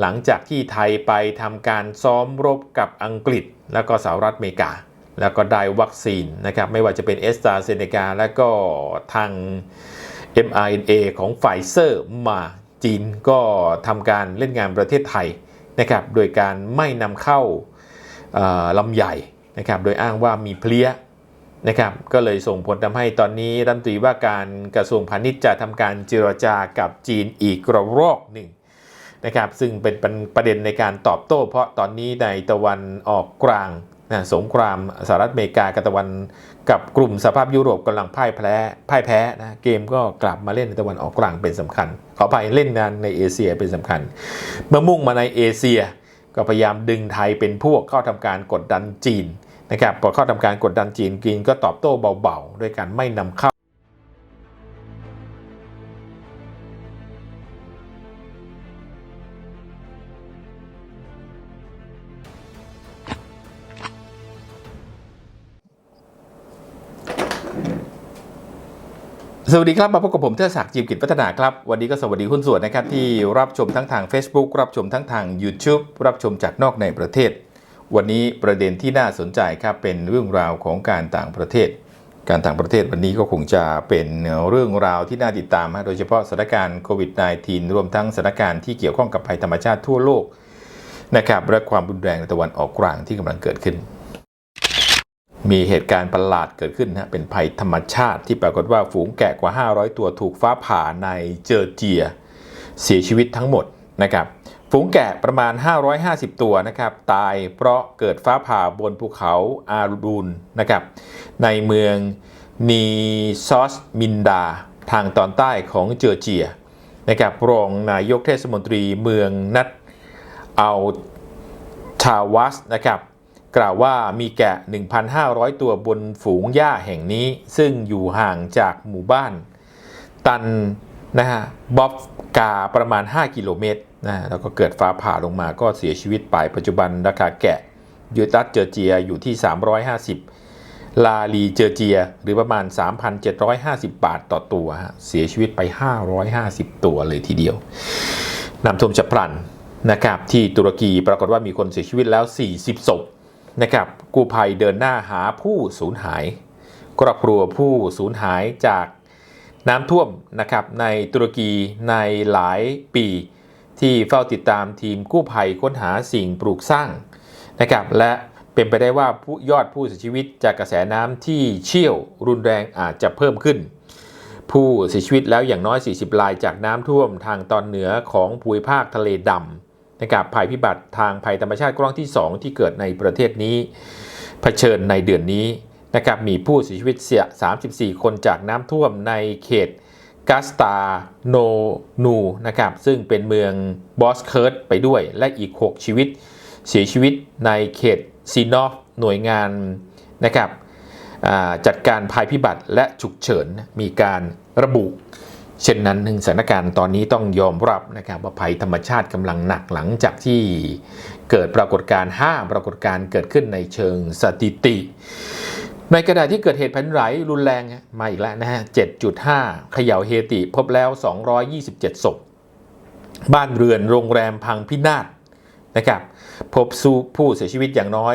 หลังจากที่ไทยไปทำการซ้อมรบกับอังกฤษ แล้วก็สหรัฐอเมริกา แล้วก็ได้วัคซีนนะครับไม่ว่าจะเป็นเอสตราเซเนกาและก็ทาง mRNA ของไฟเซอร์มาจีนก็ทำการเล่นงานประเทศไทยนะครับโดยการไม่นำเข้าลำใหญ่นะครับโดยอ้างว่ามีเพลี้ยนะครับก็เลยส่งผลทำให้ตอนนี้รัฐมนตรีว่าการกระทรวงพาณิชย์จะทำการเจรจากับจีนอีกระรอกหนึ่ง นะครับซึ่งเป็นประเด็นในการตอบโต้ เพราะตอนนี้ในตะวันออกกลางนะสงครามสหรัฐอเมริกากับตะวันกับกลุ่มสภาพยุโรปกำลังพ่ายแพ้พ่ายแพ้นะเกมก็กลับมาเล่นในตะวันออกกลางเป็นสำคัญ ขออภัยเล่นงานในเอเชียเป็นสำคัญ เมื่อมุ่งมาในเอเชีย ก็พยายามดึงไทยเป็นพวกเข้าทำการกดดันจีนนะครับพอเข้าทำการกดดันจีนจีนก็ตอบโต้เบาๆ ด้วยการไม่นำเข้า สวัสดีครับ มาพบกับผมเทอศักดิ์จิมกิจพัฒนาครับ วันนี้ก็สวัสดีคุณส่วนนะครับ ที่รับชมทั้งทาง Facebook รับชมทั้งทาง YouTube รับชมจากนอกในประเทศ วันนี้ประเด็นที่น่าสนใจครับเป็นเรื่องราวของการต่างประเทศ การต่างประเทศวันนี้ก็คงจะเป็นเรื่องราวที่น่าติดตาม โดยเฉพาะสถานการณ์โควิด -19 รวมทั้งสถานการณ์ที่เกี่ยวข้องกับภัยธรรมชาติทั่วโลกนะครับและความรุนแรงในตะวันออกกลางที่กำลังเกิดขึ้น มีเหตุการณ์ประหลาดเกิดขึ้นนะเป็นภัยธรรมชาติที่ปรากฏว่าฝูงแกะกว่า 500 ตัวถูกฟ้าผ่าในเจอร์เจีย เสียชีวิตทั้งหมดนะครับฝูงแกะประมาณ 550 ตัวนะครับตายเพราะเกิดฟ้าผ่าบนภูเขาอารูนนะครับในเมืองนีซอสมินดา ทางตอนใต้ของเจอร์เจียนะครับรองนายกเทศมนตรีเมืองนัดเอาชาวัสนะครับ กล่าวว่ามีแกะ 1,500 ตัวบนฝูงหญ้าแห่งนี้ ซึ่งอยู่ห่างจากหมู่บ้าน ตันนะฮะบ๊อบกาประมาณ 5 กิโลเมตรนะแล้วก็เกิดฟ้าผ่าลงมาก็เสียชีวิตไปปัจจุบันราคาแกะยูตัสเจอร์เจียอยู่ที่ 350 ลาลีเจอร์เจีย หรือประมาณ 3,750 บาทต่อตัวฮะเสียชีวิตไป 550 ตัวเลยทีเดียวน้ำท่วมฉับพลันนะครับที่ตุรกีปรากฏว่ามีคนเสียชีวิตแล้ว 40ศพ นะครับกู้ภัยเดินหน้าหาผู้สูญหาย ครอบครัวผู้สูญหายจากน้ำท่วมนะครับในตุรกีในหลายปี ที่เฝ้าติดตามทีมกู้ภัยค้นหาสิ่งปลูกสร้างนะครับและเป็นไปได้ว่าผู้ยอดผู้เสียชีวิตจากกระแสน้ำที่เชี่ยวรุนแรงอาจจะเพิ่มขึ้น ผู้เสียชีวิตแล้วอย่างน้อย 40รายจากน้ำท่วมทางตอนเหนือของภูมิภาคทะเลดำ นะครับภัยพิบัติทางภัยธรรมชาติครั้งที่ 2 ที่เกิดในประเทศนี้เผชิญในเดือนนี้นะครับมีผู้เสียชีวิตเสีย 34 คนจากน้ำท่วมในเขตกาสตาโนนูนะครับซึ่งเป็นเมืองบอสเคิร์ตไปด้วยและอีก 6 ชีวิตเสียชีวิตในเขตซีนอฟหน่วยงานนะครับจัดการภัยพิบัติและฉุกเฉินมีการระบุ เช่นนั้นสถานการณ์ตอนนี้ต้องยอมรับนะครับว่าภัยธรรมชาติกำลังหนักหลังจากที่เกิดปรากฏการณ์5ปรากฏการณ์เกิดขึ้นในเชิงสถิติ ในกระดาษที่เกิดเหตุแผ่นดินไหวรุนแรงมาอีกแล้วนะฮะ 7.5 เขย่าเฮติพบแล้ว 227 ศพ บ้านเรือนโรงแรมพังพินาศนะครับ พบผู้เสียชีวิตอย่างน้อย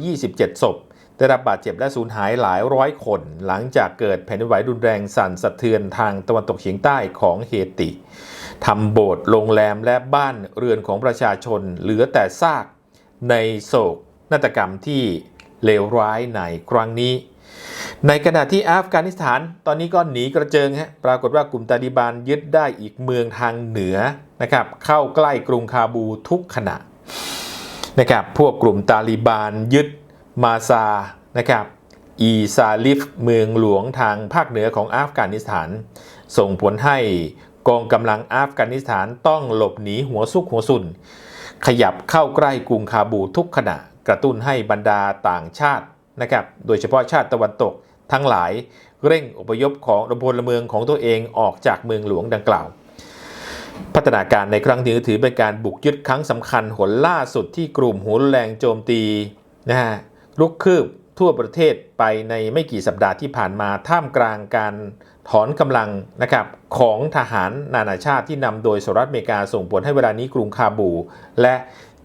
227 ศพ ได้รับบาดเจ็บและสูญหายหลายร้อยคน หลังจากเกิดแผ่นดินไหวรุนแรงสั่นสะเทือนทางตะวันตกเฉียงใต้ของเฮติทำโบสถ์โรงแรมและบ้านเรือนของประชาชนเหลือแต่ซากในโศกนาฏกรรมที่เลวร้ายในครั้งนี้ ในขณะที่อัฟกานิสถานตอนนี้ก็หนีกระเจิงฮะปรากฏว่ากลุ่มตาลิบันยึดได้อีกเมืองทางเหนือนะครับเข้าใกล้กรุงคาบูทุกขณะนะครับพวกกลุ่มตาลิบันยึด มาซานะครับอีซาลิฟเมืองหลวงทางภาคเหนือของอัฟกานิสถาน ส่งผลให้กองกำลังอัฟกานิสถานต้องหลบหนีหัวซุกหัวซุน ขยับเข้าใกล้กรุงคาบูทุกขณะกระตุ้นให้บรรดาต่างชาตินะครับโดยเฉพาะชาติตะวันตกทั้งหลายเร่งอพยพของพลเมืองของตัวเองออกจากเมืองหลวงดังกล่าว พัฒนาการในครั้งนี้ถือเป็นการบุกยึดครั้งสำคัญหนล่าสุดที่กลุ่มหัวรุนแรงโจมตีนะฮะ ลุกคืบทั่วประเทศไปในไม่กี่สัปดาห์ที่ผ่านมาท่ามกลางการถอนกำลังนะครับของทหารนานาชาติที่นำโดยสหรัฐอเมริกาส่งผลให้เวลานี้กรุงคาบู และ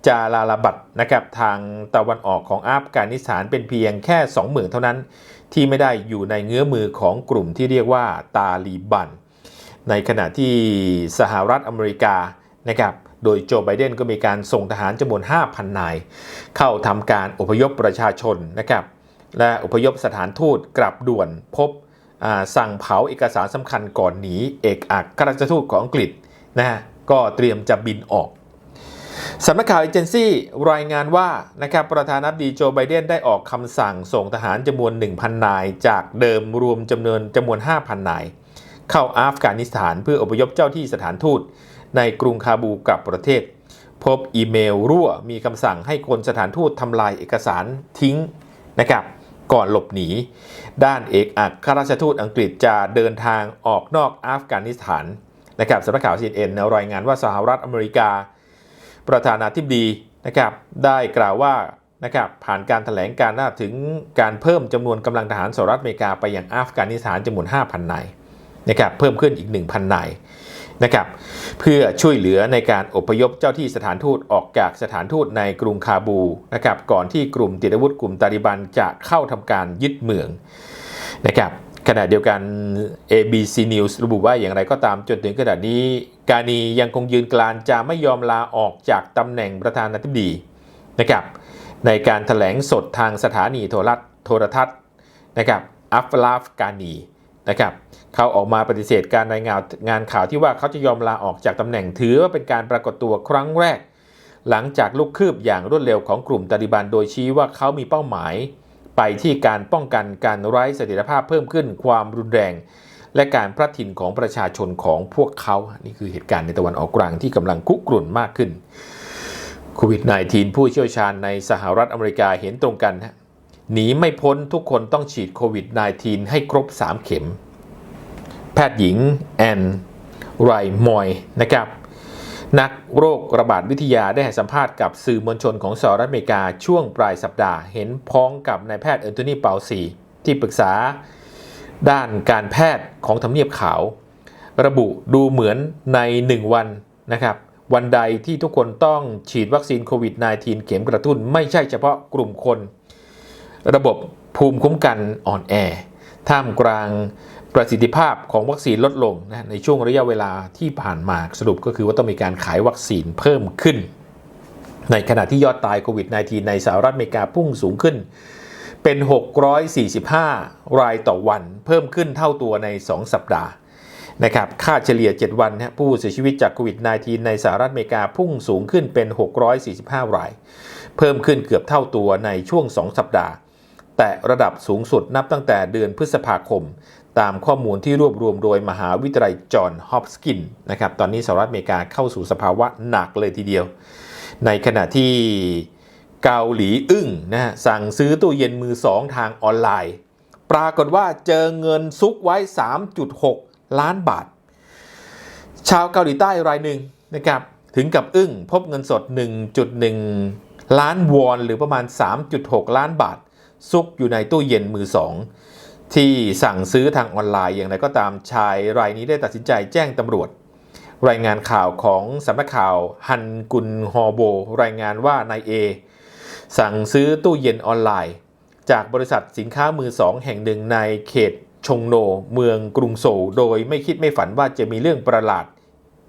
จาลาลาบัดนะครับทางตะวันออกของอัฟกานิสถานเป็นเพียงแค่ 2 เมืองเท่านั้น ที่ไม่ได้อยู่ในเงื้อมือของกลุ่มที่เรียกว่าตาลีบัน ในขณะที่สหรัฐอเมริกานะครับ โดยโจไบเดนก็มีการส่งทหารจำนวน 5,000 นาย เข้าทำการอพยพประชาชนนะครับ และอพยพสถานทูตกลับด่วนพบสั่งเผาเอกสารสำคัญก่อนหนีเอกอัครราชทูตของอังกฤษนะฮะก็เตรียมจะบินออกสำนักข่าวเอเจนซี่รายงานว่านะครับประธานาธิบดีโจไบเดนได้ออกคำสั่งส่งทหารจำนวน 1,000 นาย จากเดิมรวมจำนวนจำนวน 5,000 นาย เข้าอัฟกานิสถานเพื่ออพยพเจ้าที่สถานทูต ในกรุงคาบูกับประเทศ พบอีเมลรั่วมีคำสั่งให้คนสถานทูตทำลายเอกสารทิ้งนะครับก่อนหลบหนี ด้านเอกอัครราชทูตอังกฤษจะเดินทางออกนอกอัฟกานิสถานนะครับสำนักข่าว CNN รายงานว่าสหรัฐอเมริกา ประธานาธิบดีนะครับได้กล่าวว่านะครับผ่านการถแถลงการณ์ถึงการเพิ่มจำนวนกำลังทหารสหรัฐอเมริกาไปยังอัฟกานิสถานจำนวน 5,000 นายนะครับเพิ่มขึ้นอีก 1,000 นาย นะครับเพื่อช่วยเหลือในการอพยพเจ้าที่สถานทูตออกจากสถานทูตในกรุงคาบูนะครับก่อนที่กลุ่มติดอาวุธกลุ่มตาลิบันจะเข้าทำการยึดเมืองนะครับขณะเดียวกัน ABC News ระบุว่าอย่างไรก็ตามจนถึงขณะนี้ กานียังคงยืนกรานจะไม่ยอมลาออกจากตำแหน่งประธานาธิบดีนะครับในการถแถลงสดทางสถานีโทรทัศน์โทรทัศน์นะครับอัฟลาฟกานีนะครับ เขาออกมาปฏิเสธการรายงานงานข่าวที่ว่าเขาจะยอมลาออกจากตำแหน่งถือว่าเป็นการปรากฏตัวครั้งแรก หลังจากลุกคืบอย่างรวดเร็วของกลุ่มตาลิบันโดยชี้ว่าเขามีเป้าหมาย ไปที่การป้องกันการไร้เสถียรภาพเพิ่มขึ้นความรุนแรง และการพลัดถิ่นของประชาชนของพวกเขา นี่คือเหตุการณ์ในตะวันออกกลางที่กำลังคุกรุ่นมากขึ้นโควิด -19 ผู้เชี่ยวชาญในสหรัฐอเมริกาเห็นตรงกันหนีไม่พ้นทุกคนต้องฉีดโควิด -19 ให้ครบ 3 เข็ม แพทย์หญิงแอนไรมอยนะครับนักโรคระบาดวิทยาได้ให้สัมภาษณ์กับสื่อมวลชนของสหรัฐอเมริกาช่วงปลายสัปดาห์ เห็นพ้องกับนายแพทย์แอนโทนีเปาซีที่ปรึกษาด้านการแพทย์ของทำเนียบขาว ระบุดูเหมือนใน 1 วันนะครับ วันใดที่ทุกคนต้องฉีดวัคซีนโควิด -19 เข็มกระตุ้นไม่ใช่เฉพาะกลุ่มคน ระบบภูมิคุ้มกันอ่อนแอ ท่ามกลาง ประสิทธิภาพของวัคซีนลดลงนะในช่วงระยะเวลาที่ผ่านมาสรุปก็คือว่าต้องมีการขายวัคซีนเพิ่มขึ้น ในขณะที่ยอดตายโควิด -19 ในสหรัฐอเมริกาพุ่งสูงขึ้น เป็น 645 รายต่อวัน เพิ่มขึ้นเท่าตัวใน 2 สัปดาห์นะครับค่าเฉลี่ย 7 วันนะผู้เสียชีวิตจากโควิด -19 ในสหรัฐอเมริกาพุ่งสูงขึ้นเป็น 645 ราย เพิ่มขึ้นเกือบเท่าตัวในช่วง 2 สัปดาห์ แต่ระดับสูงสุดนับตั้งแต่เดือนพฤษภาคม ตามข้อมูลที่รวบรวมโดยมหาวิทยาลัยจอห์นฮอปกินนะครับตอนนี้สหรัฐอเมริกาเข้าสู่สภาวะหนักเลยทีเดียว ในขณะที่เกาหลีอึ้งนะฮะสั่งซื้อตู้เย็นมือสองทางออนไลน์ ปรากฏว่าเจอเงินซุกไว้ 3.6 ล้านบาท ชาวเกาหลีใต้รายหนึ่งนะครับถึงกับอึ้งพบเงินสด 1.1 ล้านวอน หรือประมาณ 3.6 ล้านบาท ซุกอยู่ในตู้เย็นมือสอง ที่สั่งซื้อทางออนไลน์อย่างไรก็ตามชายรายนี้ได้ตัดสินใจแจ้งตำรวจ รายงานข่าวของสำนักข่าวฮันกุนฮอโบ รายงานว่านายเอสั่งซื้อตู้เย็นออนไลน์ จากบริษัทสินค้ามือสองแห่งหนึ่งในเขตชงโน เมืองกรุงโซลโดยไม่คิดไม่ฝันว่าจะมีเรื่องประหลาด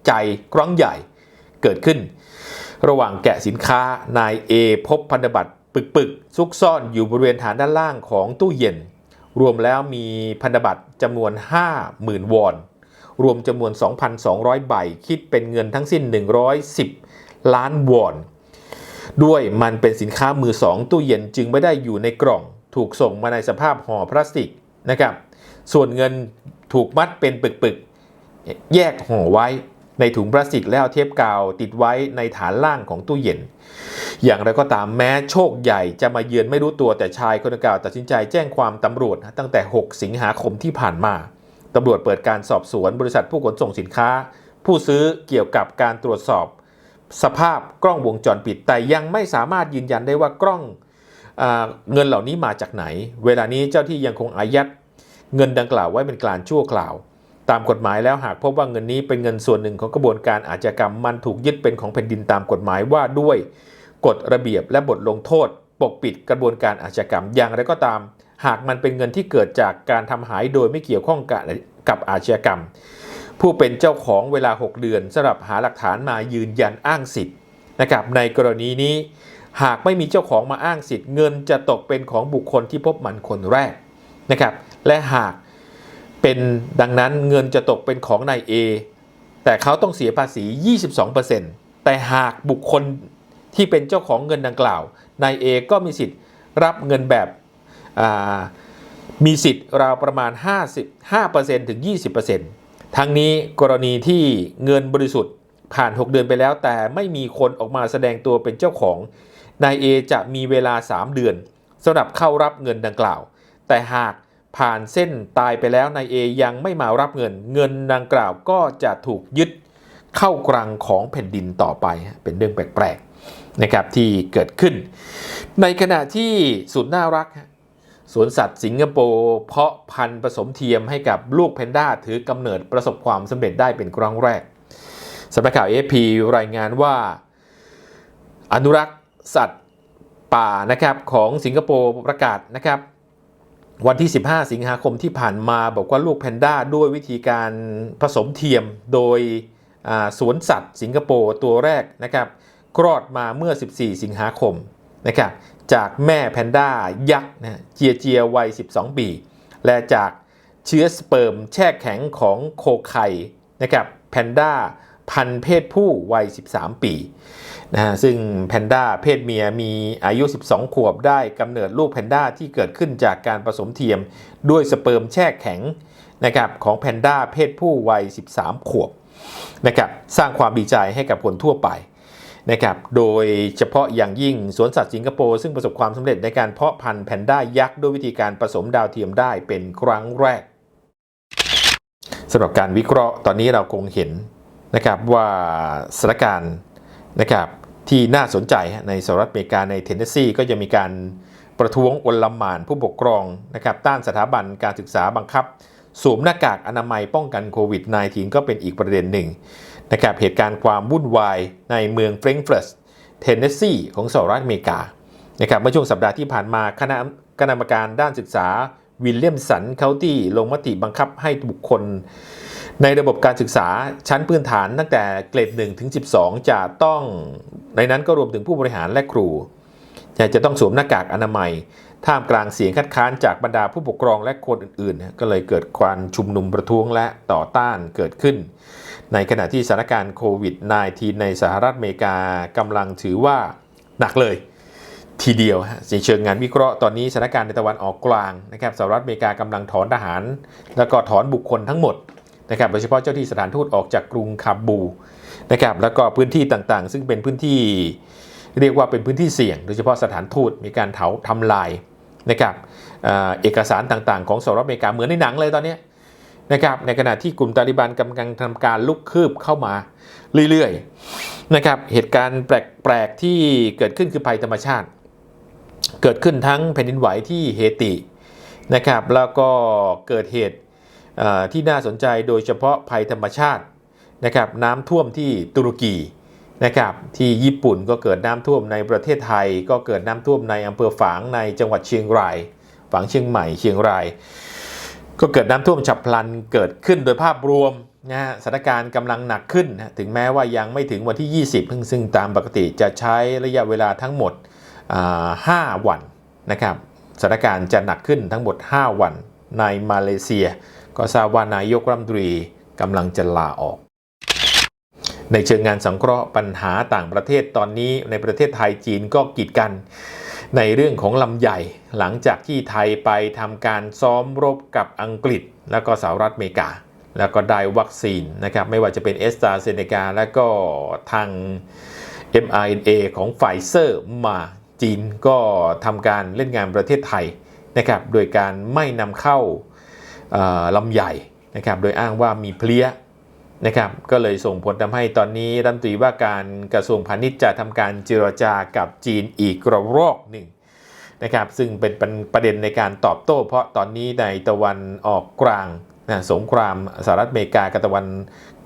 ใจครั้งใหญ่เกิดขึ้น ระหว่างแกะสินค้านายเอพบพันธบัตรปึกๆซุกซ่อนอยู่บริเวณฐานด้านล่างของตู้เย็น รวมแล้วมีพันธบัตรจำนวน 50,000 วอน รวมจำนวน 2,200 ใบ คิดเป็นเงินทั้งสิ้น 110 ล้านวอน ด้วยมันเป็นสินค้ามือสองตู้เย็นจึงไม่ได้อยู่ในกล่อง ถูกส่งมาในสภาพห่อพลาสติกนะครับ ส่วนเงินถูกมัดเป็นปึกๆ แยกห่อไว้ ในถุงพลาสติกแล้วเทปกาวติดไว้ในฐานล่างของตู้เย็น อย่างไรก็ตามแม้โชคใหญ่จะมาเยือนไม่รู้ตัวแต่ชายคนดังกล่าวตัดสินใจแจ้งความตำรวจตั้งแต่ 6 สิงหาคมที่ผ่านมาตำรวจเปิดการสอบสวนบริษัทผู้ขนส่งสินค้า ผู้ซื้อเกี่ยวกับการตรวจสอบ สภาพกล้องวงจรปิด แต่ยังไม่สามารถยืนยันได้ว่ากล้องเอเงินเหล่านี้มาจากไหน เวลานี้เจ้าที่ยังคงอายัดเงินดังกล่าวไว้เป็นการชั่วคราว ตามกฎหมายแล้วหากพบว่าเงินนี้เป็นเงินส่วนหนึ่งของกระบวนการอาชญากรรมมันถูกยึดเป็นของแผ่นดินตามกฎหมายว่าด้วยกฎระเบียบและบทลงโทษ ปกปิดกระบวนการอาชญากรรมอย่างไรก็ตาม หากมันเป็นเงินที่เกิดจากการทำหายโดยไม่เกี่ยวข้องกับกับอาชญากรรม ผู้เป็นเจ้าของเวลา 6 เดือนสำหรับหาหลักฐานมายืนยันอ้างสิทธิ์นะครับในกรณีนี้ หากไม่มีเจ้าของมาอ้างสิทธิ์เงินจะตกเป็นของบุคคลที่พบมันคนแรกนะครับและหาก เป็นดังนั้นเงินจะตกเป็นของนาย A แต่เขาต้องเสียภาษี 22%แต่หากบุคคลที่เป็นเจ้าของเงินดังกล่าวนาย A ก็มีสิทธิ์รับเงินแบบมีสิทธิ์ราวประมาณ 55%ถึง 20%ทั้งนี้กรณีที่เงินบริสุทธิ์ผ่าน 6 เดือนไปแล้ว แต่ไม่มีคนออกมาแสดงตัวเป็นเจ้าของนายเอจะมีเวลา 3 เดือนสำหรับเข้ารับเงินดังกล่าว แต่หาก ผ่านเส้นตายไปแล้วนายเอยังไม่มารับเงิน เงินดังกล่าวก็จะถูกยึดเข้ากรังของแผ่นดินต่อไป เป็นเรื่องแปลกๆนะครับที่เกิดขึ้น ในขณะที่สุดน่ารักสวนสัตว์สิงคโปร์เพาะพันธุ์ผสมเทียมให้กับลูกแพนด้าถือกำเนิดประสบความสำเร็จได้เป็นครั้งแรกสำนักข่าว AFP รายงานว่า อนุรักษ์สัตว์ป่านะครับของสิงคโปร์ประกาศนะครับ วันที่ 15 สิงหาคมที่ผ่านมาบอกว่าลูกแพนด้าด้วยวิธีการผสมเทียมโดยสวนสัตว์สิงคโปร์ตัวแรกนะครับคลอดมาเมื่อ 14 สิงหาคมนะครับจากแม่แพนด้ายักษ์นะเจียเจียวัย 12 ปี และจากเชื้อสเปิร์มแช่แข็งของโคไข่นะครับแพนด้าพันธุ์เพศผู้วัย 13 ปี นะฮะซึ่งแพนด้าเพศเมียมีอายุ 12 ขวบได้กำเนิดลูกแพนด้าที่เกิดขึ้นจากการผสมเทียมด้วยสเปิร์มแช่แข็งนะครับของแพนด้าเพศผู้วัย 13 ขวบนะครับสร้างความดีใจให้กับคนทั่วไปนะครับโดยเฉพาะอย่างยิ่งสวนสัตว์สิงคโปร์ซึ่งประสบความสำเร็จในการเพาะพันธุ์แพนด้ายักษ์ด้วยวิธีการผสมดาวเทียมได้เป็นครั้งแรกสำหรับการวิเคราะห์ตอนนี้เราคงเห็นนะครับว่าสถานการณ์ นะครับที่น่าสนใจในสหรัฐอเมริกาในเทนเนสซีก็จะมีการประท้วงอลหม่านผู้ปกครองนะครับต้านสถาบันการศึกษาบังคับสวมหน้ากากอนามัยป้องกันโควิด -19 ก็เป็นอีกประเด็นหนึ่งนะครับเหตุการณ์ความวุ่นวายในเมืองเฟรงเฟิร์ตเทนเนสซีของสหรัฐอเมริกานะครับเมื่อช่วงสัปดาห์ที่ผ่านมาคณะคณะกรรมการด้านศึกษาวิลเลียมสันเคาน์ตี้ลงมติบังคับให้บุคคล ในระบบการศึกษาชั้นพื้นฐานตั้งแต่เกรด1ถึง12 จะต้อง ในนั้นก็รวมถึงผู้บริหารและครู จะต้องสวมหน้ากากอนามัย ท่ามกลางเสียงคัดค้านจากบรรดาผู้ปกครองและคนอื่นๆ ก็เลยเกิดการชุมนุมประท้วงและต่อต้านเกิดขึ้น ในขณะที่สถานการณ์โควิด -19 ในสหรัฐอเมริกากำลังถือว่าหนักเลยทีเดียวฮะในเชิงงานวิเคราะห์ตอนนี้สถานการณ์ในตะวันออกกลางนะครับสหรัฐอเมริกากำลังถอนทหาร แล้วก็ถอนบุคคลทั้งหมด นะครับโดยเฉพาะเจ้าที่สถานทูตออกจากกรุงคาบูนะครับแล้วก็พื้นที่ต่างๆ ซึ่งเป็นพื้นที่เรียกว่าเป็นพื้นที่เสี่ยง โดยเฉพาะสถานทูตมีการเผาทำลายนะครับเอ่อเอกสารต่างๆ ของสหรัฐอเมริกาเหมือนในหนังเลยตอนนี้นะครับในขณะที่กลุ่มตาลิบันกำลังทำการลุกคืบเข้ามาเรื่อยๆนะครับเหตุการณ์แปลกๆที่เกิดขึ้นคือภัยธรรมชาติ เกิดขึ้นทั้งแผ่นดินไหวที่เฮตินะครับแล้วก็เกิดเหตุ ที่น่าสนใจโดยเฉพาะภัยธรรมชาตินะครับน้ำท่วมที่ตุรกีนะครับที่ญี่ปุ่นก็เกิดน้ำท่วมในประเทศไทย ก็เกิดน้ำท่วมในอำเภอฝางในจังหวัดเชียงราย ฝางเชียงใหม่เชียงราย ก็เกิดน้ำท่วมฉับพลันเกิดขึ้นโดยภาพรวมนะฮะสถานการณ์กำลังหนักขึ้นนะถึงแม้ว่ายังไม่ถึงวันที่ 20 ซึ่งซึ่งตามปกติจะใช้ระยะเวลาทั้งหมดอ่า5วันนะครับสถานการณ์จะหนักขึ้นทั้งหมด 5 วันในมาเลเซีย ก็ทราบว่านายกรัฐมนตรีกำลังจะลาออก ในเชิงงานสังเคราะห์ปัญหาต่างประเทศตอนนี้ในประเทศไทยจีนก็กีดกันในเรื่องของลำใหญ่หลังจากที่ไทยไปทำการซ้อมรบกับอังกฤษ แล้วก็สหรัฐอเมริกา แล้วก็ได้วัคซีนนะครับไม่ว่าจะเป็นเอสตราเซเนกาและก็ทาง mRNA ของไฟเซอร์มาจีนก็ทำการเล่นงานประเทศไทยนะครับโดยการไม่นำเข้า ลำใหญ่นะครับโดยอ้างว่ามีเพลี้ยนะครับก็เลยส่งผลทำให้ตอนนี้รัฐมนตรีว่าการกระทรวงพาณิชย์จะทำการเจรจากับจีนอีกระรอกหนึ่งนะครับซึ่งเป็นประเด็นในการตอบโต้ เพราะตอนนี้ในตะวันออกกลางนะสงครามสหรัฐอเมริกากับตะวัน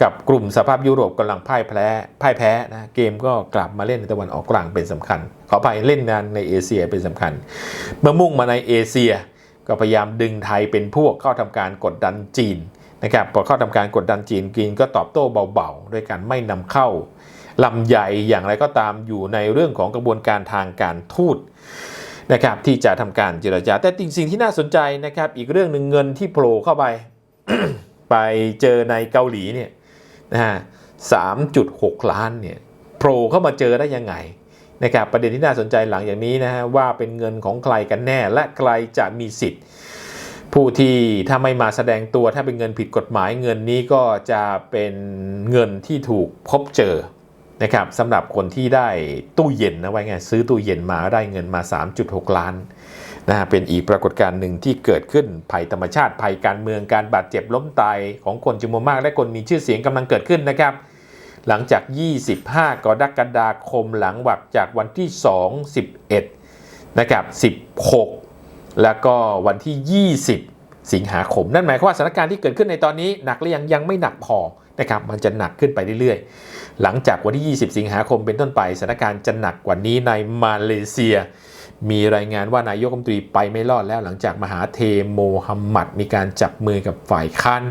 กับกลุ่มสภาพยุโรปกำลังพ่ายแพ้พ่ายแพ้นะเกมก็กลับมาเล่นในตะวันออกกลางเป็นสำคัญ ขออภัยเล่นงานในเอเชียเป็นสำคัญ เมื่อมุ่งมาในเอเชีย ก็พยายามดึงไทยเป็นพวกเข้าทำการกดดันจีนนะครับพอเข้าทำการกดดันจีนจีนก็ตอบโต้เบาๆด้วยการไม่นำเข้าลำใหญ่อย่างไรก็ตามอยู่ในเรื่องของกระบวนการทางการทูตนะครับที่จะทำการเจรจา แต่สิ่งที่น่าสนใจนะครับ อีกเรื่องหนึ่งเงินที่โผล่เข้าไป ไปเจอในเกาหลีเนี่ยนะฮะ3.6ล้านเนี่ยโผล่เข้ามาเจอได้ยังไง นะครับประเด็นที่น่าสนใจหลังอย่างนี้นะฮะว่าเป็นเงินของใครกันแน่ และใครจะมีสิทธิ์ ผู้ที่ถ้าไม่มาแสดงตัวถ้าเป็นเงินผิดกฎหมายเงินนี้ก็จะเป็นเงินที่ถูกพบเจอนะครับสำหรับคนที่ได้ตู้เย็นนะไว้ไงซื้อตู้เย็นมาได้เงินมา 3.6 ล้านนะฮะเป็นอีกปรากฏการณ์หนึ่งที่เกิดขึ้นภัยธรรมชาติภัยการเมืองการบาดเจ็บล้มตายของคนจำนวนมากและคนมีชื่อเสียงกำลังเกิดขึ้นนะครับ หลังจาก 25 กรกฎาคมหลังวักจากวันที่ 2 11 นะครับ 16 แล้วก็วันที่ 20 สิงหาคม นั่นหมายความว่าสถานการณ์ที่เกิดขึ้นในตอนนี้หนักหรือยังยังไม่หนักพอนะครับมันจะหนักขึ้นไปเรื่อยๆ หลังจากวันที่ 20 สิงหาคมเป็นต้นไปสถานการณ์จะหนักกว่านี้ในมาเลเซีย มีรายงานว่านายกรัฐมนตรีไปไม่รอดแล้วหลังจากมหาเทโมฮัมหมัดมีการจับมือกับฝ่ายค้าน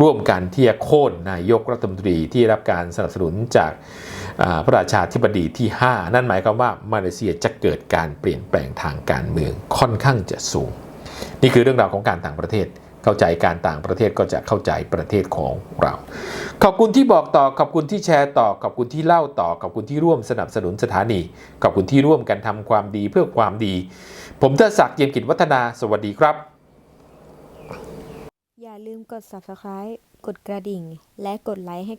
ร่วมกันที่จะโค่นนายกรัฐมนตรีที่รับการสนับสนุนจากพระราชาธิบดีที่ 5 นั่นหมายความว่ามาเลเซียจะเกิดการเปลี่ยนแปลงทางการเมืองค่อนข้างจะสูง นี่คือเรื่องราวของการต่างประเทศ เข้าใจการต่างประเทศก็จะเข้าใจประเทศของเรา ขอบคุณที่บอกต่อ ขอบคุณที่แชร์ต่อ ขอบคุณที่เล่าต่อ ขอบคุณที่ร่วมสนับสนุนสถานี ขอบคุณที่ร่วมกันทำความดีเพื่อความดี ผมเทดศักดิ์เจียมกิจวัฒนา สวัสดีครับ อย่าลืมกด subscribe กดกระดิ่ง และกดไลค์ให้